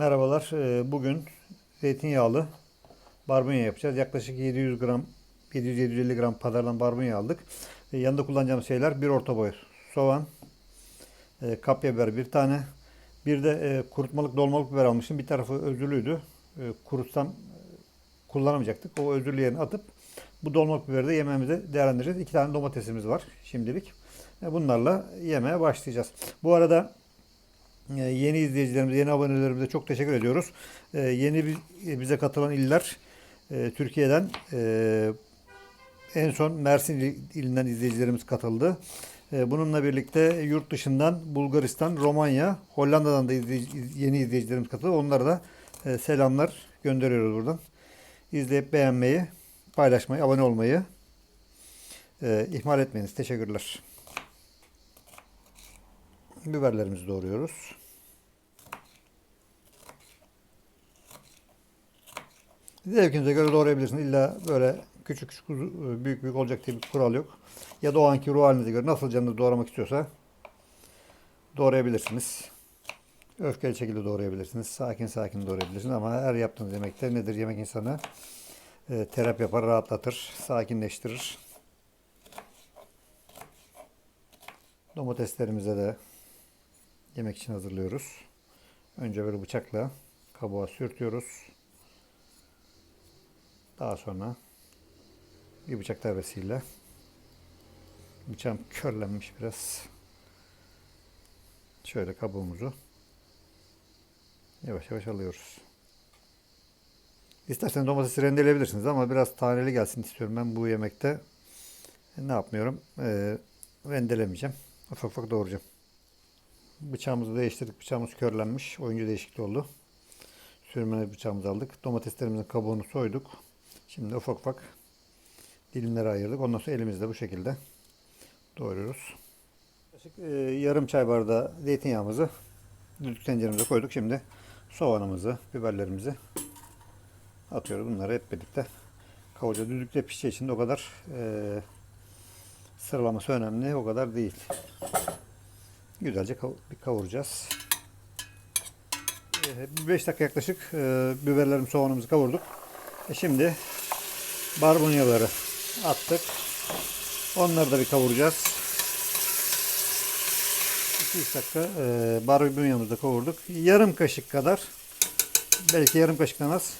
Merhabalar. Ee, Bugün zeytinyağlı barbunya yapacağız. Yaklaşık 700 gram, 700-750 gram pazardan barbunya aldık. Ee, Yanında kullanacağımız şeyler bir orta boy soğan, e, kapya biber bir tane, bir de e, kurutmalık dolmalık biber almıştım. Bir tarafı özürlüydü. E, Kurutsam kullanamayacaktık. O özürlü yerine atıp bu dolmalık biberi de yemeğimize değerlendireceğiz. İki tane domatesimiz var şimdilik. Bunlarla yemeye başlayacağız. Bu arada Yeni izleyicilerimize, yeni abonelerimize çok teşekkür ediyoruz. Ee, Yeni bi- bize katılan iller e, Türkiye'den e, en son Mersin il- ilinden izleyicilerimiz katıldı. E, Bununla birlikte yurt dışından Bulgaristan, Romanya, Hollanda'dan da izleyici- yeni izleyicilerimiz katıldı. Onlara da e, selamlar gönderiyoruz buradan. İzleyip beğenmeyi, paylaşmayı, abone olmayı e, ihmal etmeyiniz. Teşekkürler. Biberlerimizi doğruyoruz. Zevkinize göre doğrayabilirsiniz. İlla böyle küçük küçük büyük büyük olacak diye bir kural yok. Ya da o anki ruh halinize göre nasıl canınız doğramak istiyorsa doğrayabilirsiniz. Öfkeli şekilde doğrayabilirsiniz. Sakin sakin doğrayabilirsiniz ama her yaptığınız yemekte nedir? Yemek insanı e, terapi yapar, rahatlatır, sakinleştirir. Domateslerimize de yemek için hazırlıyoruz. Önce böyle bıçakla kabuğa sürtüyoruz. Daha sonra bir bıçak darbesiyle bıçağım körlenmiş biraz. Şöyle kabuğumuzu yavaş yavaş alıyoruz. İsterseniz domatesi rendeleyebilirsiniz ama biraz taneli gelsin istiyorum ben bu yemekte. Ne yapmıyorum? Ee, rendelemeyeceğim. Ufak ufak doğrayacağım. Bıçağımızı değiştirdik. Bıçağımız körlenmiş. Oyuncu değişikliği oldu. Sürmeli bıçağımızı aldık. Domateslerimizin kabuğunu soyduk. Şimdi ufak ufak dilimlere ayırdık. Ondan sonra elimizle bu şekilde doğruyoruz. Yaklaşık, e, yarım çay bardağı zeytinyağımızı düdük tenceremize koyduk. Şimdi soğanımızı, biberlerimizi atıyoruz. Bunları hep birlikte kavuracağız. Düdükte pişeceği için de o kadar e, sıralaması önemli. O kadar değil. Güzelce bir kavuracağız. 5 dakika yaklaşık e, biberlerimizi, soğanımızı kavurduk. E şimdi barbunyaları attık. Onları da bir kavuracağız. 2-3 dakika e, barbunyamızı da kavurduk. Yarım kaşık kadar belki yarım kaşıktan az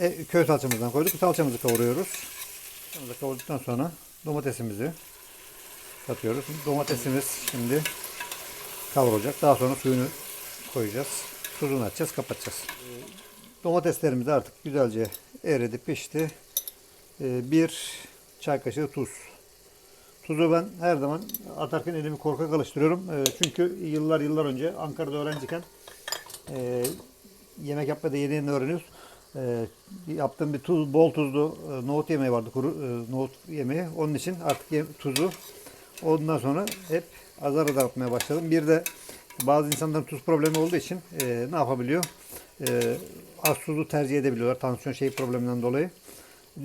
e, köy salçamızdan koyduk. Salçamızı kavuruyoruz. Salçamızı kavurduktan sonra domatesimizi katıyoruz. Domatesimiz şimdi kavrulacak. Daha sonra suyunu koyacağız. Tuzunu atacağız, kapatacağız. Domateslerimiz artık güzelce eridi, pişti. Ee, Bir çay kaşığı tuz. Tuzu ben her zaman atarken elimi korkak alıştırıyorum. Ee, Çünkü yıllar yıllar önce Ankara'da öğrenciyken e, yemek yapmayı yeni yeni öğreniyoruz. Ee, yaptığım bir tuz, bol tuzlu e, nohut yemeği vardı, kuru e, nohut yemeği. Onun için artık tuzu ondan sonra hep azar azar atmaya başladım. Bir de bazı insanların tuz problemi olduğu için e, ne yapabiliyor? E, az tuzu tercih edebiliyorlar tansiyon şey probleminden dolayı.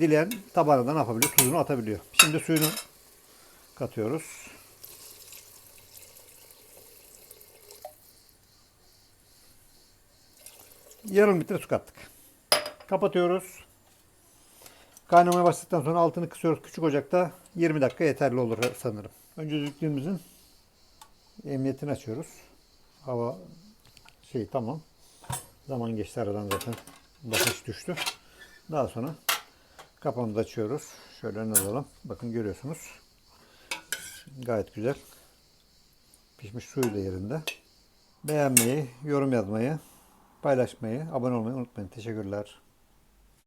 Dileyen tabağına ne yapabiliyor? Tuzunu atabiliyor. Şimdi suyunu katıyoruz. Yarım litre su kattık. Kapatıyoruz. Kaynamaya başladıktan sonra altını kısıyoruz küçük ocakta. 20 dakika yeterli olur sanırım. Önce düdüklüğümüzün emniyetini açıyoruz. Hava şey tamam. Zaman geçti aradan zaten basınç düştü. Daha sonra kapağımızı açıyoruz. Şöyle ön alalım. Bakın görüyorsunuz. Gayet güzel. Pişmiş suyu da yerinde. Beğenmeyi, yorum yazmayı, paylaşmayı, abone olmayı unutmayın. Teşekkürler.